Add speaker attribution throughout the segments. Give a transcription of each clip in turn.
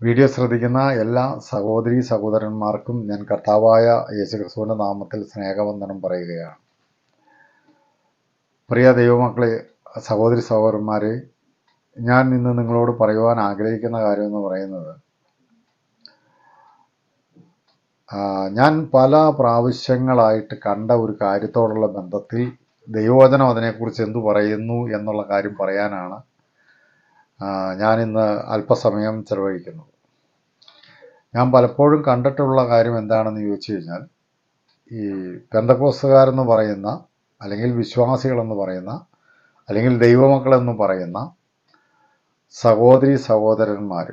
Speaker 1: Video ശ്രദ്ധിക്കുന്ന എല്ലാ സഹോദരി സഹോദരന്മാർക്കും ഞാൻ കർത്താവായ യേശുക്രിസ്തുവിന്റെ നാമത്തിൽ സ്നേഹവന്ദനം പറയുകയാണ്. പ്രിയ ദൈവമക്കളെ സഹോദരി സഹോദരന്മാരെ ഞാൻ ഇന്ന് നിങ്ങളോട് പറയുവാൻ ആഗ്രഹിക്കുന്ന കാര്യം എന്ന് പറയുന്നത് ഞാൻ പല പ്രാവശ്യങ്ങളായിട്ട് കണ്ട ഒരു കാര്യത്തോടുള്ള ബന്ധത്തിൽ ദൈവവചനം അതിനെക്കുറിച്ച് എന്തു പറയുന്നു എന്നുള്ള കാര്യം പറയാനാണ് ഞാനിന്ന് അല്പസമയം ചെലവഴിക്കുന്നത്. ഞാൻ പലപ്പോഴും കണ്ടിട്ടുള്ള കാര്യം എന്താണെന്ന് ചോദിച്ചു കഴിഞ്ഞാൽ ഈ പെന്തക്കോസുകാരെന്ന് പറയുന്ന അല്ലെങ്കിൽ വിശ്വാസികളെന്ന് പറയുന്ന അല്ലെങ്കിൽ ദൈവമക്കളെന്ന് പറയുന്ന സഹോദരി സഹോദരന്മാർ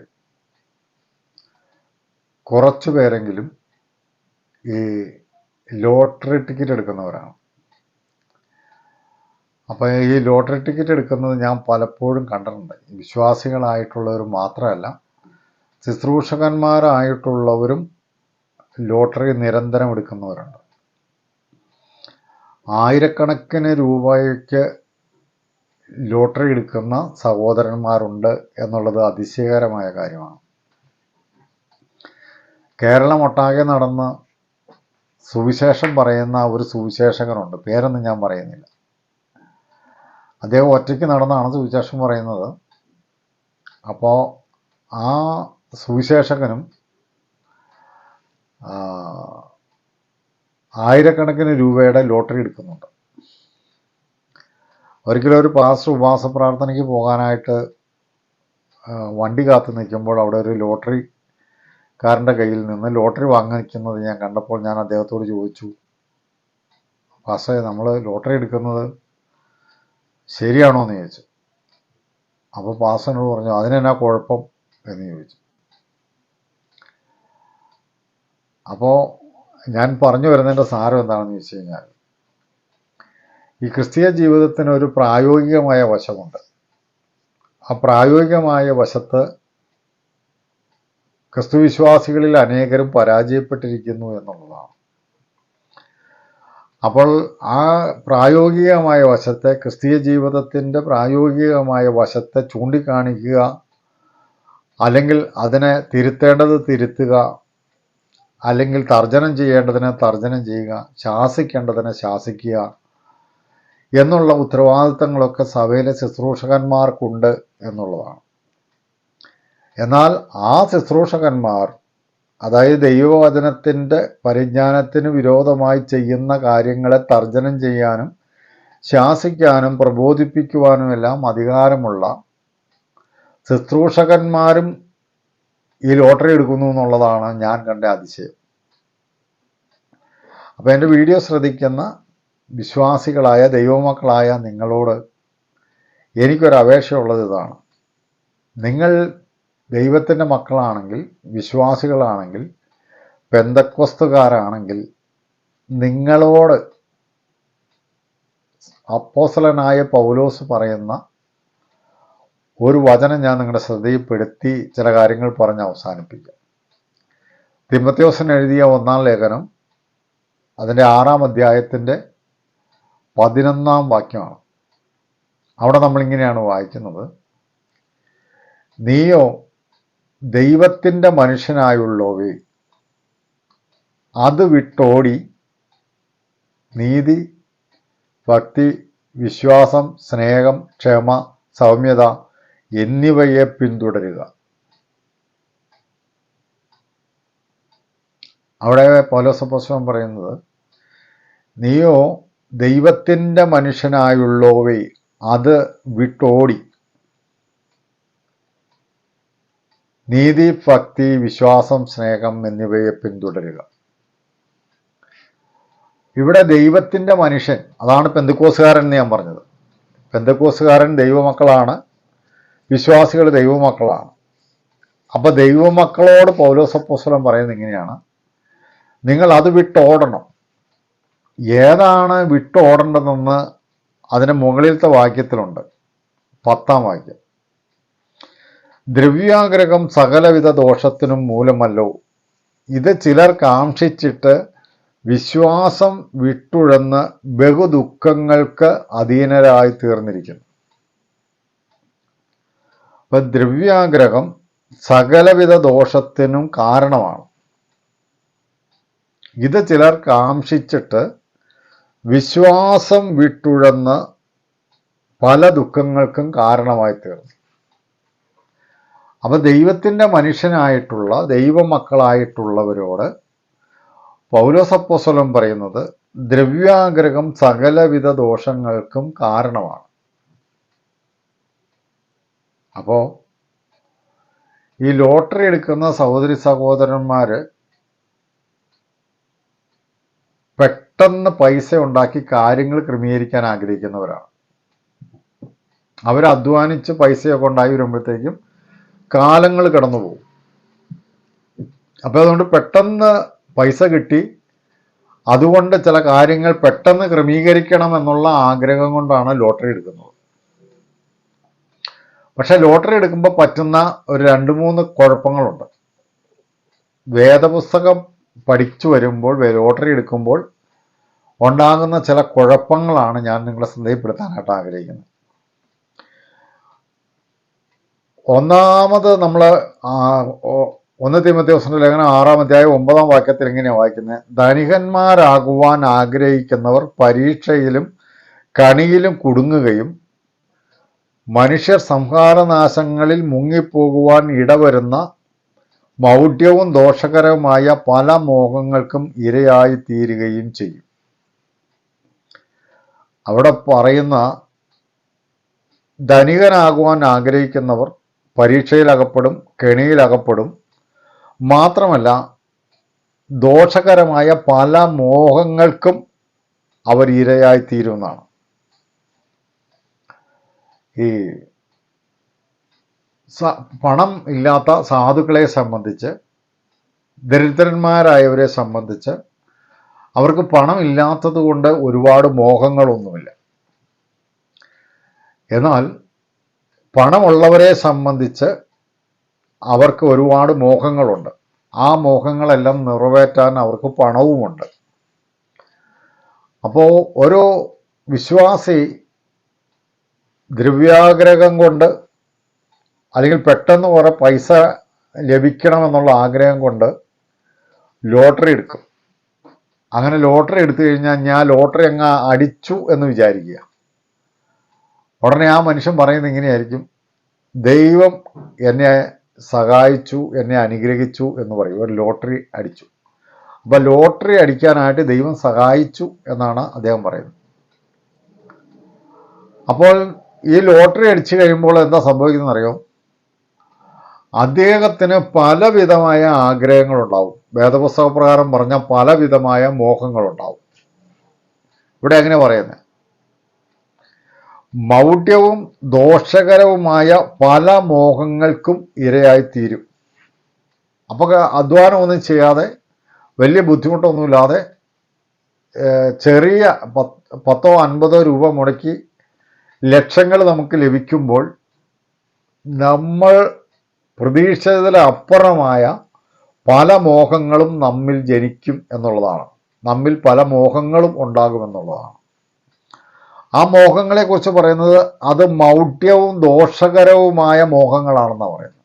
Speaker 1: കുറച്ചു പേരെങ്കിലും ഈ ലോട്ടറി ടിക്കറ്റ് എടുക്കുന്നവരാണ്. അപ്പോൾ ഈ ലോട്ടറി ടിക്കറ്റ് എടുക്കുന്നത് ഞാൻ പലപ്പോഴും കണ്ടിട്ടുണ്ട്. വിശ്വാസികളായിട്ടുള്ളവർ മാത്രമല്ല ശുശ്രൂഷകന്മാരായിട്ടുള്ളവരും ലോട്ടറി നിരന്തരം എടുക്കുന്നവരുണ്ട്. ആയിരക്കണക്കിന് രൂപയ്ക്ക് ലോട്ടറി എടുക്കുന്ന സഹോദരന്മാരുണ്ട് എന്നുള്ളത് അതിശയകരമായ കാര്യമാണ്. കേരളം ഒട്ടാകെ നടന്ന് സുവിശേഷം പറയുന്ന ഒരു സുവിശേഷകനുണ്ട്. പേരൊന്നും ഞാൻ പറയുന്നില്ല. അദ്ദേഹം ഒറ്റയ്ക്ക് നടന്നാണ് സുവിശേഷം പറയുന്നത്. അപ്പോൾ ആ സുവിശേഷകനും ആയിരക്കണക്കിന് രൂപയുടെ ലോട്ടറി എടുക്കുന്നുണ്ട്. ഒരിക്കലും ഒരു പാസ്റ്റർ ഉപവാസ പ്രാർത്ഥനയ്ക്ക് പോകാനായിട്ട് വണ്ടി കാത്തു നിൽക്കുമ്പോൾ അവിടെ ഒരു ലോട്ടറി കാരന്റെ കയ്യിൽ നിന്ന് ലോട്ടറി വാങ്ങിക്കുന്നത് ഞാൻ കണ്ടപ്പോൾ ഞാൻ അദ്ദേഹത്തോട് ചോദിച്ചു പാസ്റ്റേ നമ്മൾ ലോട്ടറി എടുക്കുന്നത് ശരിയാണോ എന്ന് ചോദിച്ചു. അപ്പോൾ പാസ്റ്ററിനോട് പറഞ്ഞു അതിനെന്നാ കുഴപ്പം എന്ന് ചോദിച്ചു. അപ്പോൾ ഞാൻ പറഞ്ഞു വരുന്നതിന്റെ സാരം എന്താണെന്ന് ചോദിച്ചു കഴിഞ്ഞാൽ ഈ ക്രിസ്തീയ ജീവിതത്തിന് ഒരു പ്രായോഗികമായ വശമുണ്ട്. ആ പ്രായോഗികമായ വശത്ത് ക്രിസ്തുവിശ്വാസികളിൽ അനേകരും പരാജയപ്പെട്ടിരിക്കുന്നു എന്നുള്ളതാണ്. അപ്പോൾ ആ പ്രായോഗികമായ വശത്തെ ക്രിസ്തീയ ജീവിതത്തിന്റെ പ്രായോഗികമായ വശത്തെ ചൂണ്ടിക്കാണിക്കുക അല്ലെങ്കിൽ അതിനെ തിരുത്തേണ്ടത് തിരുത്തുക അല്ലെങ്കിൽ തർജനം ചെയ്യേണ്ടതിനെ തർജനം ചെയ്യുക ശാസിക്കേണ്ടതിനെ ശാസിക്കുക എന്നുള്ള ഉത്തരവാദിത്തങ്ങളൊക്കെ സഭയിലെ ശുശ്രൂഷകന്മാർക്കുണ്ട് എന്നുള്ളതാണ്. എന്നാൽ ആ ശുശ്രൂഷകന്മാർ അതായത് ദൈവവചനത്തിന്റെ പരിജ്ഞാനത്തിന് വിരോധമായി ചെയ്യുന്ന കാര്യങ്ങളെ തർജനം ചെയ്യാനും ശാസിക്കാനും പ്രബോധിപ്പിക്കുവാനുമെല്ലാം അധികാരമുള്ള ശുശ്രൂഷകന്മാരും ഈ ലോട്ടറി എടുക്കുന്നു എന്നുള്ളതാണ് ഞാൻ കണ്ട അതിശയം. അപ്പോൾ എന്റെ വീഡിയോ ശ്രദ്ധിക്കുന്ന വിശ്വാസികളായ ദൈവമക്കളായ നിങ്ങളോട് എനിക്കൊരു അപേക്ഷയുള്ളത് ഇതാണ്. നിങ്ങൾ ദൈവത്തിന്റെ മക്കളാണെങ്കിൽ വിശ്വാസികളാണെങ്കിൽ പെന്തക്വസ്തുകാരാണെങ്കിൽ നിങ്ങളോട് അപ്പോസലനായ പൗലോസ് പറയുന്ന ഒരു വചനം ഞാൻ നിങ്ങളുടെ ശ്രദ്ധയിൽപ്പെടുത്തി ചില കാര്യങ്ങൾ പറഞ്ഞ് അവസാനിപ്പിക്കാം. തിമത്യോസൻ എഴുതിയ ഒന്നാം ലേഖനം അതിന്റെ ആറാം അധ്യായത്തിന്റെ പതിനൊന്നാം വാക്യമാണ്. അവിടെ നമ്മളിങ്ങനെയാണ് വായിക്കുന്നത്. നീയോ ദൈവത്തിന്റെ മനുഷ്യനായുള്ളവേ അത് വിട്ടോടി നീതി ഭക്തി വിശ്വാസം സ്നേഹം ക്ഷമ സൗമ്യത എന്നിവയെ പിന്തുടരുക. അവിടെ പൗലോസപ്പോസ്തലൻ പറയുന്നത് നീയോ ദൈവത്തിന്റെ മനുഷ്യനായുള്ളവേ അത് വിട്ടോടി നീതി ഭക്തി വിശ്വാസം സ്നേഹം എന്നിവയെ പിന്തുടരുക. ഇവിടെ ദൈവത്തിന്റെ മനുഷ്യൻ അതാണ് പെന്തക്കോസുകാരൻ എന്ന് ഞാൻ പറഞ്ഞത്. പെന്തക്കോസുകാരൻ ദൈവമക്കളാണ് വിശ്വാസികൾ ദൈവമക്കളാണ്. അപ്പോൾ ദൈവമക്കളോട് പൗലോസപ്പോസ്വലം പറയുന്നത് ഇങ്ങനെയാണ്. നിങ്ങൾ അത് വിട്ടോടണം. ഏതാണ് വിട്ടോടേണ്ടതെന്ന് അതിന് മുകളിലത്തെ വാക്യത്തിലുണ്ട്. പത്താം വാക്യം. ദ്രവ്യാഗ്രഹം സകലവിധ ദോഷത്തിനും മൂലമല്ലോ. ഇത് ചിലർ കാക്ഷിച്ചിട്ട് വിശ്വാസം വിട്ടുഴന്ന് ബഹുദുഃഖങ്ങൾക്ക് അധീനരായി തീർന്നിരിക്കുന്നു. അപ്പൊ ദ്രവ്യാഗ്രഹം സകലവിധ ദോഷത്തിനും കാരണമാണ്. ഇത് ചിലർ കാക്ഷിച്ചിട്ട് വിശ്വാസം വിട്ടുഴന്ന് പല ദുഃഖങ്ങൾക്കും കാരണമായി തീർന്നു. അപ്പൊ ദൈവത്തിന്റെ മനുഷ്യനായിട്ടുള്ള ദൈവമക്കളായിട്ടുള്ളവരോട് പൗലോസപ്പോസ്വലം പറയുന്നത് ദ്രവ്യാഗ്രഹം സകലവിധ ദോഷങ്ങൾക്കും കാരണമാണ്. അപ്പോൾ ഈ ലോട്ടറി എടുക്കുന്ന സഹോദരി സഹോദരന്മാർ പെട്ടെന്ന് പൈസ ഉണ്ടാക്കി കാര്യങ്ങൾ ക്രമീകരിക്കാൻ ആഗ്രഹിക്കുന്നവരാണ്. അവർ അധ്വാനിച്ച് പൈസയൊക്കെ ഉണ്ടായി വരുമ്പോഴത്തേക്കും കാലങ്ങൾ കടന്നു പോകും അപ്പോൾ അതുകൊണ്ട് പെട്ടെന്ന് പൈസ കിട്ടി. അതുകൊണ്ട് ചില കാര്യങ്ങൾ പെട്ടെന്ന് ക്രമീകരിക്കണം എന്നുള്ള ആഗ്രഹം കൊണ്ടാണ് ലോട്ടറി എടുക്കുന്നത്. പക്ഷെ ലോട്ടറി എടുക്കുമ്പോൾ പറ്റുന്ന ഒരു രണ്ട് മൂന്ന് കുഴപ്പങ്ങളുണ്ട്. വേദപുസ്തകം പഠിച്ചു വരുമ്പോൾ ലോട്ടറി എടുക്കുമ്പോൾ ഉണ്ടാകുന്ന ചില കുഴപ്പങ്ങളാണ് ഞാൻ നിങ്ങളെ ശ്രദ്ധയിൽപ്പെടുത്താനായിട്ട് ആഗ്രഹിക്കുന്നത്. ഒന്നാമത് നമ്മൾ ഒന്ന് ദിവസം ലേഖനം ആറാം അധ്യായം ഒമ്പതാം വാക്യത്തിൽ എങ്ങനെയാണ് വായിക്കുന്നത് ധനികന്മാരാകുവാൻ ആഗ്രഹിക്കുന്നവർ പരീക്ഷയിലും കണിയിലും കുടുങ്ങുകയും മനുഷ്യർ സംഹാരനാശങ്ങളിൽ മുങ്ങിപ്പോകുവാൻ ഇടവരുന്ന മൗഢ്യവും ദോഷകരവുമായ പല മോഹങ്ങൾക്കും ഇരയായി തീരുകയും ചെയ്യും. അവിടെ പറയുന്ന ധനികനാകുവാൻ ആഗ്രഹിക്കുന്നവർ പരീക്ഷയിലകപ്പെടും കെണിയിലകപ്പെടും. മാത്രമല്ല ദോഷകരമായ പല മോഹങ്ങൾക്കും അവർ ഇരയായിത്തീരുമെന്നാണ് ഈ പണം ഇല്ലാത്ത സാധുക്കളെ സംബന്ധിച്ച് ദരിദ്രന്മാരായവരെ സംബന്ധിച്ച് അവർക്ക് പണം ഇല്ലാത്തത് കൊണ്ട് ഒരുപാട് മോഹങ്ങളൊന്നുമില്ല. എന്നാൽ പണമുള്ളവരെ സംബന്ധിച്ച് അവർക്ക് ഒരുപാട് മോഹങ്ങളുണ്ട്. ആ മോഹങ്ങളെല്ലാം നിറവേറ്റാൻ അവർക്ക് പണവുമുണ്ട്. അപ്പോൾ ഓരോ വിശ്വാസി ദ്രവ്യാഗ്രഹം കൊണ്ട് അല്ലെങ്കിൽ പെട്ടെന്ന് കുറെ പൈസ ലഭിക്കണമെന്നുള്ള ആഗ്രഹം കൊണ്ട് ലോട്ടറി എടുക്കും. അങ്ങനെ ലോട്ടറി എടുത്തു കഴിഞ്ഞാൽ ഞാൻ ലോട്ടറി അങ്ങ് അടിച്ചു എന്ന് വിചാരിക്കുക. ഉടനെ ആ മനുഷ്യൻ പറയുന്നത് ഇങ്ങനെയായിരിക്കും. ദൈവം എന്നെ സഹായിച്ചു എന്നെ അനുഗ്രഹിച്ചു എന്ന് പറയും. ഒരു ലോട്ടറി അടിച്ചു. അപ്പം ലോട്ടറി അടിക്കാനായിട്ട് ദൈവം സഹായിച്ചു എന്നാണ് അദ്ദേഹം പറയുന്നത്. അപ്പോൾ ഈ ലോട്ടറി അടിച്ചു കഴിയുമ്പോൾ എന്താ സംഭവിക്കുന്നത് അറിയോ അദ്ദേഹത്തിന് പലവിധമായ ആഗ്രഹങ്ങളുണ്ടാവും. വേദപുസ്തക പ്രകാരം പറഞ്ഞ പലവിധമായ മോഹങ്ങളുണ്ടാവും. ഇവിടെ എങ്ങനെ പറയുന്നത് മൗഢ്യവും ദോഷകരവുമായ പല മോഹങ്ങൾക്കും ഇരയായിത്തീരും. അപ്പോൾ അധ്വാനമൊന്നും ചെയ്യാതെ വലിയ ബുദ്ധിമുട്ടൊന്നുമില്ലാതെ ചെറിയ പത്ത് അൻപതോ രൂപ മുടക്കി ലക്ഷങ്ങൾ നമുക്ക് ലഭിക്കുമ്പോൾ നമ്മൾ പ്രതീക്ഷിച്ചതിലപ്പുറമായ പല മോഹങ്ങളും നമ്മിൽ ജനിക്കും എന്നുള്ളതാണ്. നമ്മിൽ പല മോഹങ്ങളും ഉണ്ടാകുമെന്നുള്ളതാണ്. ആ മോഹങ്ങളെക്കുറിച്ച് പറയുന്നത് അത് മൗഢ്യവും ദോഷകരവുമായ മോഹങ്ങളാണെന്നാണ് പറയുന്നത്.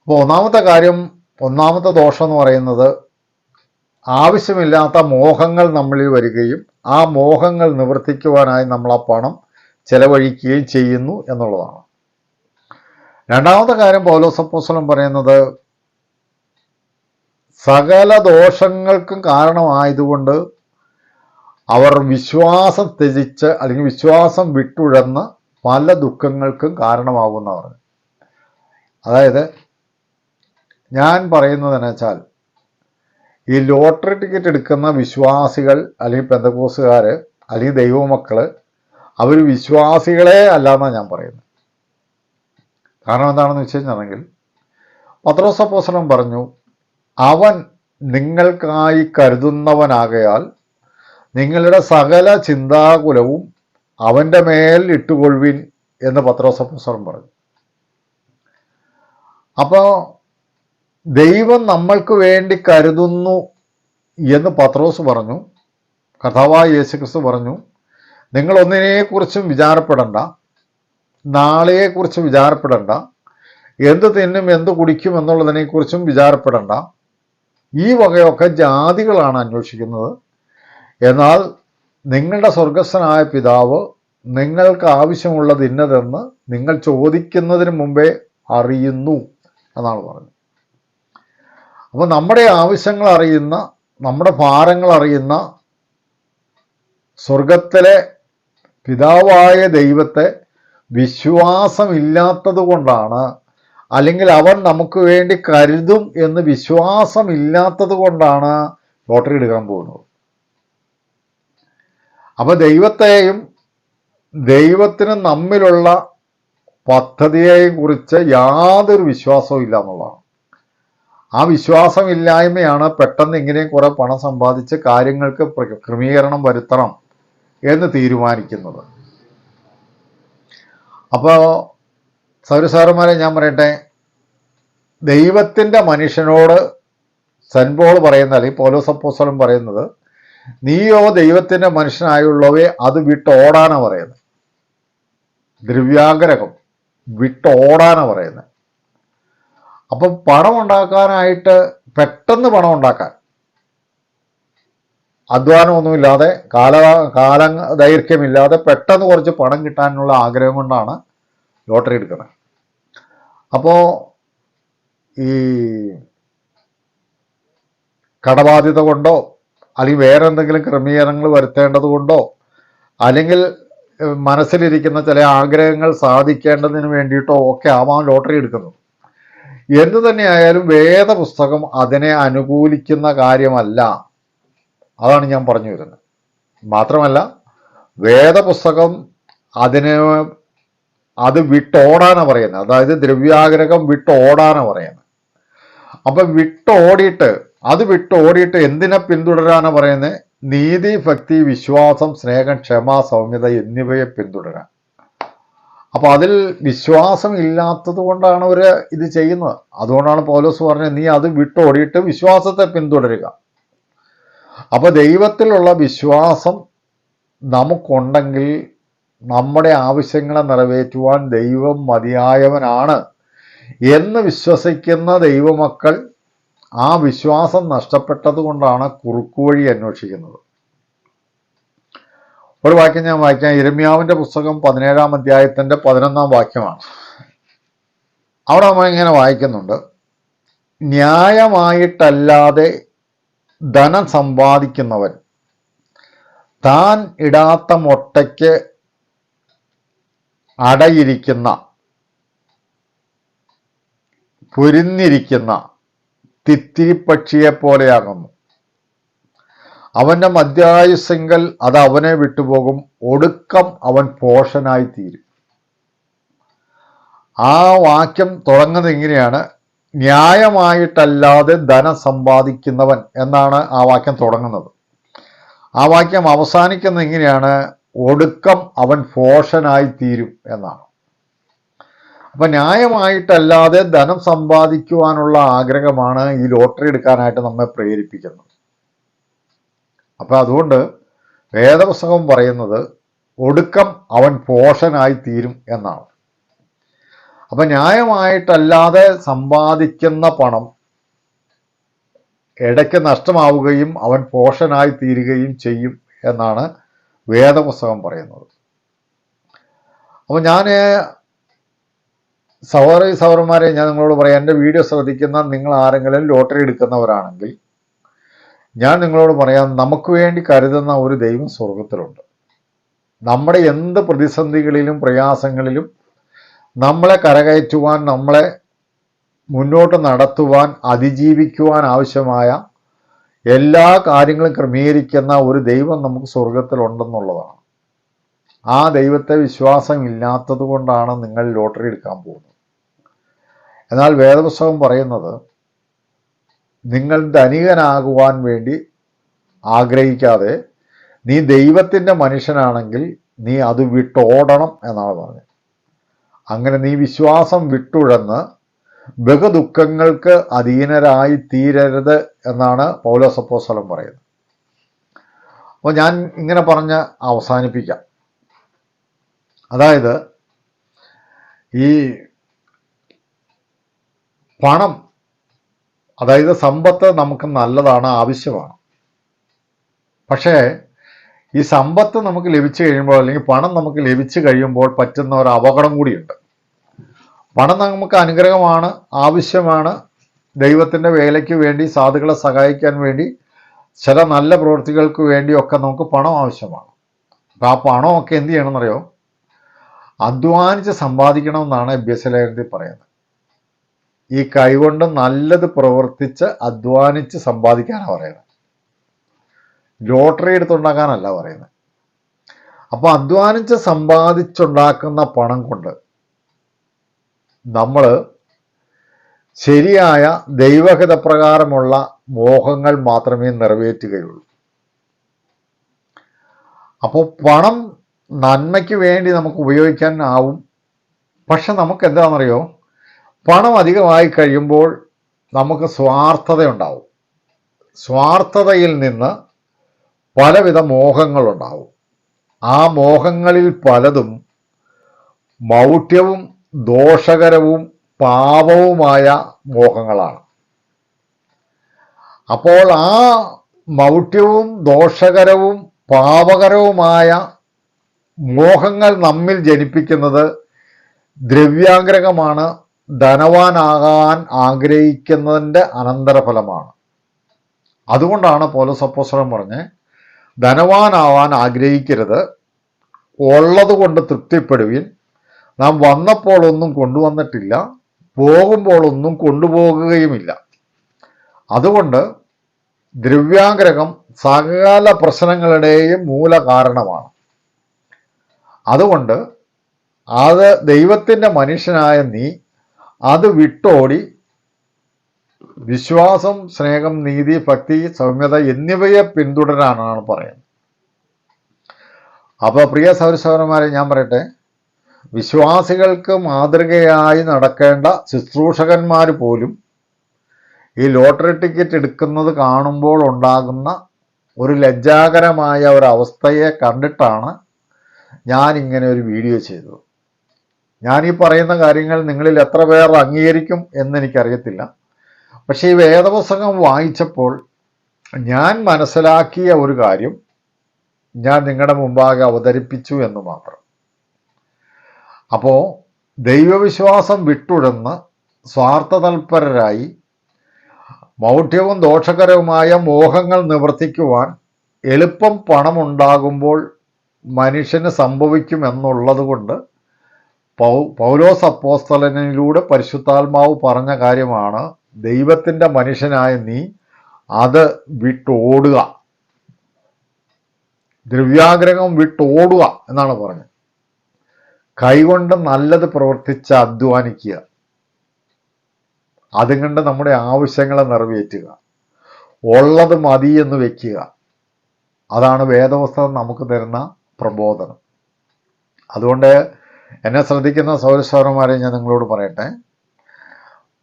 Speaker 1: അപ്പോൾ ഒന്നാമത്തെ കാര്യം ഒന്നാമത്തെ ദോഷം എന്ന് പറയുന്നത് ആവശ്യമില്ലാത്ത മോഹങ്ങൾ നമ്മളിൽ വരികയും ആ മോഹങ്ങൾ നിവർത്തിക്കുവാനായി നമ്മൾ ആ പണം ചെലവഴിക്കുകയും ചെയ്യുന്നു എന്നുള്ളതാണ്. രണ്ടാമത്തെ കാര്യം പൗലോസപ്പോസ്വലം പറയുന്നത് സകല ദോഷങ്ങൾക്കും കാരണമായതുകൊണ്ട് അവർ വിശ്വാസം ത്യജിച്ച് അല്ലെങ്കിൽ വിശ്വാസം വിട്ടുഴന്ന് പല ദുഃഖങ്ങൾക്കും കാരണമാകുമെന്ന് പറഞ്ഞു അതായത് ഞാൻ പറയുന്നത് എന്നുവെച്ചാൽ ഈ ലോട്ടറി ടിക്കറ്റ് എടുക്കുന്ന വിശ്വാസികൾ അല്ലെങ്കിൽ പെന്തക്കോസുകാർ അല്ലെങ്കിൽ ദൈവമക്കൾ അവർ വിശ്വാസികളെ അല്ലാന്നാണ് ഞാൻ പറയുന്നത്. കാരണം എന്താണെന്ന് വെച്ച് കഴിഞ്ഞാണെങ്കിൽ പത്രോസപ്പോസനം പറഞ്ഞു അവൻ നിങ്ങൾക്കായി കരുതുന്നവനാകയാൽ നിങ്ങളുടെ സകല ചിന്താകുലവും അവന്റെ മേൽ ഇട്ടുകൊഴുവിൻ എന്ന് പത്രോസപ്പോസനം പറഞ്ഞു. അപ്പോൾ ദൈവം നമ്മൾക്ക് വേണ്ടി കരുതുന്നു എന്ന് പത്രോസ് പറഞ്ഞു. കഥാവായ യേശുക്രിസ്തു പറഞ്ഞു നിങ്ങൾ ഒന്നിനെക്കുറിച്ചും വിചാരപ്പെടണ്ട നാളെയെക്കുറിച്ച് വിചാരപ്പെടണ്ട എന്ത് തിന്നും എന്ത് കുടിക്കും എന്നുള്ളതിനെക്കുറിച്ചും വിചാരപ്പെടണ്ട. ഈ വകയൊക്കെ ജാതികളാണ് അന്വേഷിക്കുന്നത്. എന്നാൽ നിങ്ങളുടെ സ്വർഗസ്ഥനായ പിതാവ് നിങ്ങൾക്ക് ആവശ്യമുള്ളത് ഇന്നതെന്ന് നിങ്ങൾ ചോദിക്കുന്നതിന് മുമ്പേ അറിയുന്നു എന്നാണ് പറഞ്ഞത്. അപ്പോൾ നമ്മുടെ ആവശ്യങ്ങൾ അറിയുന്ന നമ്മുടെ ഭാരങ്ങൾ അറിയുന്ന സ്വർഗത്തിലെ പിതാവായ ദൈവത്തെ വിശ്വാസമില്ലാത്തത് കൊണ്ടാണ് അല്ലെങ്കിൽ അവൻ നമുക്ക് വേണ്ടി കരുതും എന്ന് വിശ്വാസമില്ലാത്തത് കൊണ്ടാണ് ലോട്ടറി എടുക്കാൻ പോകുന്നത്. അപ്പൊ ദൈവത്തെയും ദൈവത്തിനും നമ്മിലുള്ള പദ്ധതിയെയും കുറിച്ച് യാതൊരു വിശ്വാസവും ഇല്ല എന്നുള്ളതാണ്. ആ വിശ്വാസമില്ലായ്മയാണ് പെട്ടെന്ന് ഇങ്ങനെയും കുറെ പണം സമ്പാദിച്ച് കാര്യങ്ങൾക്ക് ക്രമീകരണം വരുത്തണം എന്ന് തീരുമാനിക്കുന്നത്. അപ്പോൾ സൗരസാറന്മാരെ ഞാൻ പറയട്ടെ ദൈവത്തിന്റെ മനുഷ്യനോട് സെൻപോൾ പോൾ പറയുന്ന അല്ലെങ്കിൽ പോലോസ് അപ്പോസ്തലൻ പറയുന്നത് നീയോ ദൈവത്തിന്റെ മനുഷ്യനായുള്ളവയെ അത് വിട്ടോടാന പറയുന്നത്. ദ്രവ്യാഗ്രഹം വിട്ടോടാന പറയുന്നത്. അപ്പം പണം ഉണ്ടാക്കാനായിട്ട് പെട്ടെന്ന് പണം ഉണ്ടാക്കാൻ. അധ്വാനമൊന്നുമില്ലാതെ കാല കാല ദൈർഘ്യമില്ലാതെ പെട്ടെന്ന് കുറച്ച് പണം കിട്ടാനുള്ള ആഗ്രഹം കൊണ്ടാണ് ലോട്ടറി എടുക്കുന്നത്. അപ്പോൾ ഈ കടബാധ്യത കൊണ്ടോ അല്ലെങ്കിൽ വേറെ എന്തെങ്കിലും ക്രമീകരണങ്ങൾ വരുത്തേണ്ടത് കൊണ്ടോ അല്ലെങ്കിൽ മനസ്സിലിരിക്കുന്ന ചില ആഗ്രഹങ്ങൾ സാധിക്കേണ്ടതിന് വേണ്ടിയിട്ടോ ഒക്കെ ആവാം ലോട്ടറി എടുക്കുന്നത്. എന്തു തന്നെയായാലും വേദപുസ്തകം അതിനെ അനുകൂലിക്കുന്ന കാര്യമല്ല. അതാണ് ഞാൻ പറഞ്ഞു വരുന്നത്. മാത്രമല്ല വേദപുസ്തകം അതിനെ അത് വിട്ടോടാനാണ് പറയുന്നത്. അതായത് ദ്രവ്യാഗ്രഹം വിട്ടോടാനാണ് പറയുന്നത്. അപ്പം വിട്ടോടിയിട്ട് അത് വിട്ട് ഓടിയിട്ട് എന്തിനെ പിന്തുടരാനാണ് പറയുന്നത് നീതി ഭക്തി വിശ്വാസം സ്നേഹം ക്ഷമ സൗമ്യത എന്നിവയെ പിന്തുടരാൻ. അപ്പോൾ അതിൽ വിശ്വാസം ഇല്ലാത്തത് കൊണ്ടാണ് അവർ ഇത് ചെയ്യുന്നത്. അതുകൊണ്ടാണ് പോലീസ് പറഞ്ഞത് നീ അത് വിട്ടോടിയിട്ട് വിശ്വാസത്തെ പിന്തുടരുക. അപ്പോൾ ദൈവത്തിലുള്ള വിശ്വാസം നമുക്കുണ്ടെങ്കിൽ നമ്മുടെ ആവശ്യങ്ങളെ നിറവേറ്റുവാൻ ദൈവം മതിയായവനാണ് എന്ന് വിശ്വസിക്കുന്ന ദൈവമക്കൾ ആ വിശ്വാസം നഷ്ടപ്പെട്ടത് കൊണ്ടാണ് കുറുക്കുവഴി അന്വേഷിക്കുന്നത്. ഒരു വാക്യം ഞാൻ വായിക്കാം. ഇരമ്യാവിന്റെ പുസ്തകം പതിനേഴാം അധ്യായത്തിന്റെ പതിനൊന്നാം വാക്യമാണ്. അവിടെ നമ്മൾ ഇങ്ങനെ വായിക്കുന്നുണ്ട്. ന്യായമായിട്ടല്ലാതെ ധനം സമ്പാദിക്കുന്നവൻ താൻ ഇടാത്ത മുട്ടയ്ക്ക് അടയിരിക്കുന്ന പൊരിഞ്ഞിരിക്കുന്ന തിത്തിരിപ്പക്ഷിയെ പോലെയാകുന്നു. അവന്റെ മധ്യായുസെങ്കൽ അത് അവനെ വിട്ടുപോകും. ഒടുക്കം അവൻ പോഷനായി തീരും. ആ വാക്യം തുടങ്ങുന്നത് എങ്ങനെയാണ് ന്യായമായിട്ടല്ലാതെ ധനം സമ്പാദിക്കുന്നവൻ എന്നാണ് ആ വാക്യം തുടങ്ങുന്നത്. ആ വാക്യം അവസാനിക്കുന്നത് എങ്ങനെയാണ് ഒടുക്കം അവൻ പോഷനായി തീരും എന്നാണ്. അപ്പൊ ന്യായമായിട്ടല്ലാതെ ധനം സമ്പാദിക്കുവാനുള്ള ആഗ്രഹമാണ് ഈ ലോട്ടറി എടുക്കാനായിട്ട് നമ്മെ പ്രേരിപ്പിക്കുന്നത്. അപ്പൊ അതുകൊണ്ട് വേദപുസ്തകം പറയുന്നത് ഒടുക്കം അവൻ പോഷനായി തീരും എന്നാണ്. അപ്പൊ ന്യായമായിട്ടല്ലാതെ സമ്പാദിക്കുന്ന പണം ഇടയ്ക്ക് നഷ്ടമാവുകയും അവൻ പോഷനായി തീരുകയും ചെയ്യും എന്നാണ് വേദപുസ്തകം പറയുന്നത്. അപ്പോൾ ഞാൻ സഹോദരി സഹോദരന്മാരെ ഞാൻ നിങ്ങളോട് പറയാം എന്റെ വീഡിയോ ശ്രദ്ധിക്കുന്ന നിങ്ങൾ ആരെങ്കിലും ലോട്ടറി എടുക്കുന്നവരാണെങ്കിൽ ഞാൻ നിങ്ങളോട് പറയാം നമുക്ക് വേണ്ടി കരുതുന്ന ഒരു ദൈവം സ്വർഗത്തിലുണ്ട് നമ്മുടെ എന്ത് പ്രതിസന്ധികളിലും പ്രയാസങ്ങളിലും നമ്മളെ കരകയറ്റുവാൻ നമ്മളെ മുന്നോട്ട് നടത്തുവാൻ അതിജീവിക്കുവാൻ ആവശ്യമായ എല്ലാ കാര്യങ്ങളും ക്രമീകരിക്കുന്ന ഒരു ദൈവം നമുക്ക് സ്വർഗത്തിലുണ്ടെന്നുള്ളതാണ് ആ ദൈവത്തെ വിശ്വാസം ഇല്ലാത്തത് കൊണ്ടാണ് നിങ്ങൾ ലോട്ടറി എടുക്കാൻ പോകുന്നത്. എന്നാൽ വേദപുസ്തകം പറയുന്നത് നിങ്ങൾ ധനികനാകുവാൻ വേണ്ടി ആഗ്രഹിക്കാതെ നീ ദൈവത്തിന്റെ മനുഷ്യനാണെങ്കിൽ നീ അത് വിട്ടോടണം എന്നാണ് പറഞ്ഞത്. അങ്ങനെ നീ വിശ്വാസം വിട്ടുഴന്ന് ബഹുദുഃഖങ്ങൾക്ക് അധീനരായി തീരരുത് എന്നാണ് പൗലോസപ്പോസ്വലം പറയുന്നത്. അപ്പോൾ ഞാൻ ഇങ്ങനെ പറഞ്ഞ് അവസാനിപ്പിക്കാം. അതായത് ഈ പണം അതായത് സമ്പത്ത് നമുക്ക് നല്ലതാണ് ആവശ്യമാണ്. പക്ഷേ ഈ സമ്പത്ത് നമുക്ക് ലഭിച്ചു കഴിയുമ്പോൾ അല്ലെങ്കിൽ പണം നമുക്ക് ലഭിച്ചു കഴിയുമ്പോൾ പറ്റുന്ന ഒരു അപകടം കൂടിയുണ്ട്. പണം നമുക്ക് അനുഗ്രഹമാണ് ആവശ്യമാണ്. ദൈവത്തിന്റെ വേലയ്ക്ക് വേണ്ടി സാധുക്കളെ സഹായിക്കാൻ വേണ്ടി ചില നല്ല പ്രവൃത്തികൾക്ക് വേണ്ടിയൊക്കെ നമുക്ക് പണം ആവശ്യമാണ്. അപ്പോൾ ആ പണമൊക്കെ എന്ത് ചെയ്യണമെന്നറിയോ? അധ്വാനിച്ച് സമ്പാദിക്കണമെന്നാണ് എബ് എസ് ലേഖനത്തിൽ പറയുന്നത്. ഈ കൈകൊണ്ട് നല്ലത് പ്രവർത്തിച്ച് അധ്വാനിച്ച് സമ്പാദിക്കാനാണ് പറയുന്നത്. ലോട്ടറി എടുത്തുണ്ടാക്കാനല്ല പറയുന്നത്. അപ്പോൾ അധ്വാനിച്ച് സമ്പാദിച്ചുണ്ടാക്കുന്ന പണം കൊണ്ട് നമ്മൾ ശരിയായ ദൈവഹിതപ്രകാരമുള്ള മോഹങ്ങൾ മാത്രമേ നിറവേറ്റുകയുള്ളൂ. അപ്പോൾ പണം നന്മയ്ക്ക് വേണ്ടി നമുക്ക് ഉപയോഗിക്കാൻ ആവും പക്ഷെ നമുക്ക് എന്താണെന്നറിയോ പണം അധികമായി കഴിയുമ്പോൾ നമുക്ക് സ്വാർത്ഥതയുണ്ടാവും. സ്വാർത്ഥതയിൽ നിന്ന് പലവിധ മോഹങ്ങളുണ്ടാവും. ആ മോഹങ്ങളിൽ പലതും മൗഢ്യവും ദോഷകരവും പാപവുമായ മോഹങ്ങളാണ്. അപ്പോൾ ആ മൗഢ്യവും ദോഷകരവും പാപകരവുമായ മോഹങ്ങൾ നമ്മിൽ ജനിപ്പിക്കുന്നത് ദ്രവ്യാഗ്രഹമാണ്. ധനവാനാകാൻ ആഗ്രഹിക്കുന്നതിന്റെ അനന്തരഫലമാണ്. അതുകൊണ്ടാണ് പോലസപ്പോസ്വരം പറഞ്ഞ് ധനവാനാവാൻ ആഗ്രഹിക്കരുത് ഉള്ളത് കൊണ്ട് തൃപ്തിപ്പെടുവിൻ. നാം വന്നപ്പോൾ ഒന്നും കൊണ്ടുവന്നിട്ടില്ല പോകുമ്പോൾ ഒന്നും കൊണ്ടുപോകുകയുമില്ല. അതുകൊണ്ട് ദ്രവ്യാഗ്രഹം സകല പ്രശ്നങ്ങളുടെയും മൂല കാരണമാണ് അതുകൊണ്ട് അത് ദൈവത്തിന്റെ മനുഷ്യനായ നീ അത് വിട്ടോടി വിശ്വാസം സ്നേഹം നീതി ഭക്തി സൗമ്യത എന്നിവയെ പിന്തുടരാനാണ് പറയുന്നത്. അപ്പോൾ പ്രിയ സൗരസൗരന്മാരെ ഞാൻ പറയട്ടെ. വിശ്വാസികൾക്ക് മാതൃകയായി നടക്കേണ്ട ശുശ്രൂഷകന്മാർ പോലും ഈ ലോട്ടറി ടിക്കറ്റ് എടുക്കുന്നത് കാണുമ്പോൾ ഉണ്ടാകുന്ന ഒരു ലജ്ജാകരമായ ഒരവസ്ഥയെ കണ്ടിട്ടാണ് ഞാനിങ്ങനെ ഒരു വീഡിയോ ചെയ്തത്. ഞാൻ ഈ പറയുന്ന കാര്യങ്ങൾ നിങ്ങളിൽ എത്ര പേർ അംഗീകരിക്കും എന്നെനിക്കറിയത്തില്ല. പക്ഷേ ഈ വേദപുസ്തകം വായിച്ചപ്പോൾ ഞാൻ മനസ്സിലാക്കിയ ഒരു കാര്യം ഞാൻ നിങ്ങളുടെ മുമ്പാകെ അവതരിപ്പിച്ചു എന്ന് മാത്രം. അപ്പോൾ ദൈവവിശ്വാസം വിട്ടുഴന്ന് സ്വാർത്ഥതൽപരരായി മൗഢ്യവും ദോഷകരവുമായ മോഹങ്ങൾ നിവർത്തിക്കുവാൻ എളുപ്പം പണമുണ്ടാകുമ്പോൾ മനുഷ്യന് സംഭവിക്കുമെന്നുള്ളത് കൊണ്ട് പൗ പൗലോസ് അപ്പോസ്തലനിലൂടെ പരിശുദ്ധാത്മാവ് പറഞ്ഞ കാര്യമാണ് ദൈവത്തിന്റെ മനുഷ്യനായ നീ അത് വിട്ടോടുക. ദ്രവ്യാഗ്രഹം വിട്ടോടുക എന്നാണ് പറഞ്ഞത്. കൈകൊണ്ട് നല്ലത് പ്രവർത്തിച്ച് അധ്വാനിക്കുക. അതും നമ്മുടെ ആവശ്യങ്ങളെ നിറവേറ്റുക. ഉള്ളത് മതി എന്ന് വെക്കുക. അതാണ് വേദപുസ്തകം നമുക്ക് തരുന്ന പ്രബോധനം. അതുകൊണ്ട് എന്നെ ശ്രദ്ധിക്കുന്ന സൗരസ്വരന്മാരെ ഞാൻ നിങ്ങളോട് പറയട്ടെ.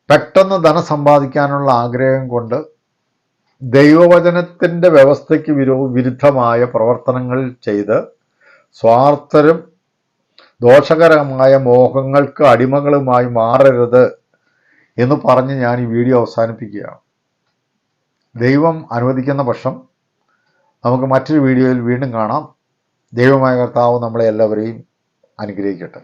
Speaker 1: പെട്ടെന്ന് ധനം സമ്പാദിക്കാനുള്ള ആഗ്രഹം കൊണ്ട് ദൈവവചനത്തിന്റെ വ്യവസ്ഥയ്ക്ക് വിരോ വിരുദ്ധമായ പ്രവർത്തനങ്ങൾ ചെയ്ത് സ്വാർത്ഥരും ദോഷകരമായ മോഹങ്ങൾക്ക് അടിമകളുമായി മാറരുത് എന്ന് പറഞ്ഞ് ഞാൻ ഈ വീഡിയോ അവസാനിപ്പിക്കുകയാണ്. ദൈവം അനുവദിക്കുന്ന പക്ഷം നമുക്ക് മറ്റൊരു വീഡിയോയിൽ വീണ്ടും കാണാം. ദൈവമായ കർത്താവ് നമ്മളെ എല്ലാവരെയും അനുഗ്രഹിക്കട്ടെ.